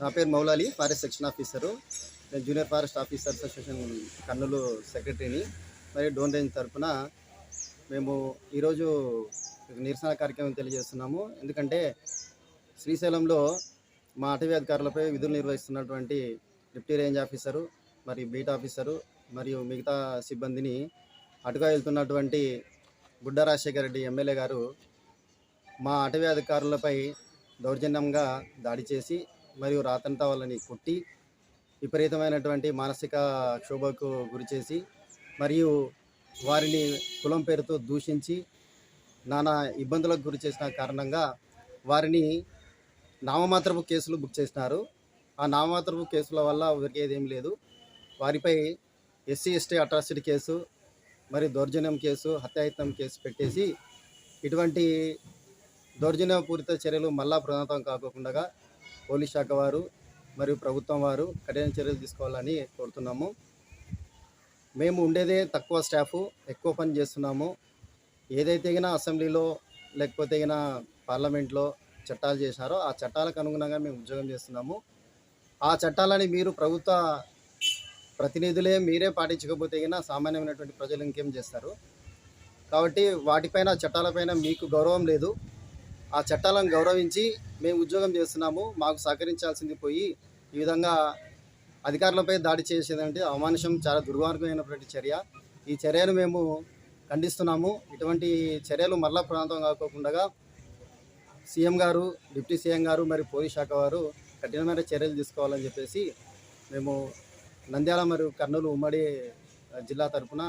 నా పేరు Moulali forest section officer. నేను junior forest officer association Kurnool సెక్రటరీని. మరియు డోన్ రేంజ్ తరఫున మేము ఈరోజు నిరసన కార్యక్రమం తెలియజేస్తున్నాము. ఎందుకంటే శ్రీశైలంలో మా అటవీ అధికారులపై విధులు నిర్వహిస్తున్నటువంటి డిప్టీ రేంజ్ ఆఫీసరు మరియు బీట్ ఆఫీసరు మరియు మిగతా సిబ్బందిని అటుగా వెళ్తున్నటువంటి గుడ్డ రాజశేఖర రెడ్డి ఎమ్మెల్యే గారు మా అటవీ అధికారులపై దౌర్జన్యంగా దాడి చేసి మరియు రాతంతా వాళ్ళని కొట్టి విపరీతమైనటువంటి మానసిక క్షోభకు గురిచేసి మరియు వారిని కులం పేరుతో దూషించి నానా ఇబ్బందులకు గురి చేసిన కారణంగా వారిని నామమాత్రపు కేసులు బుక్ చేసినారు. ఆ నామమాత్రపు కేసుల వల్ల ఉరికేది లేదు. వారిపై ఎస్సీ ఎస్టీ అట్రాసిటీ కేసు మరి దౌర్జన్యం కేసు హత్యాయత్నం కేసు పెట్టేసి ఇటువంటి దౌర్జన్యపూరిత చర్యలు మళ్ళా పునరావృతం కాకుండా పోలీస్ శాఖ వారు మరియు ప్రభుత్వం వారు కఠిన చర్యలు తీసుకోవాలని కోరుతున్నాము. మేము ఉండేదే తక్కువ స్టాఫ్ ఎక్కువ పని చేస్తున్నాము. ఏదైతే అయినా అసెంబ్లీలో లేకపోతే అయినా పార్లమెంట్లో చట్టాలు చేశారో ఆ చట్టాలకు అనుగుణంగా మేము ఉద్యోగం చేస్తున్నాము. ఆ చట్టాలని మీరు ప్రభుత్వ ప్రతినిధులే మీరే పాటించకపోతే కన్నా సామాన్యమైనటువంటి ప్రజలు ఇంకేం చేస్తారు? కాబట్టి వాటిపైన చట్టాలపైన మీకు గౌరవం లేదు. ఆ చట్టాలను గౌరవించి మేము ఉద్యోగం చేస్తున్నాము మాకు సహకరించాల్సింది పోయి ఈ విధంగా అధికారులపై దాడి చేసేదంటే అవమానుషం చాలా దుర్మార్గమైనటువంటి చర్య. ఈ చర్యను మేము ఖండిస్తున్నాము. ఇటువంటి చర్యలు మరలా ప్రాంతం కాకోకుండా సీఎం గారు డిప్యూటీ సీఎం గారు మరి పోలీస్ శాఖ వారు కఠినమైన చర్యలు తీసుకోవాలని చెప్పేసి మేము నంద్యాల మరియు కర్నూలు ఉమ్మడి జిల్లా తరఫున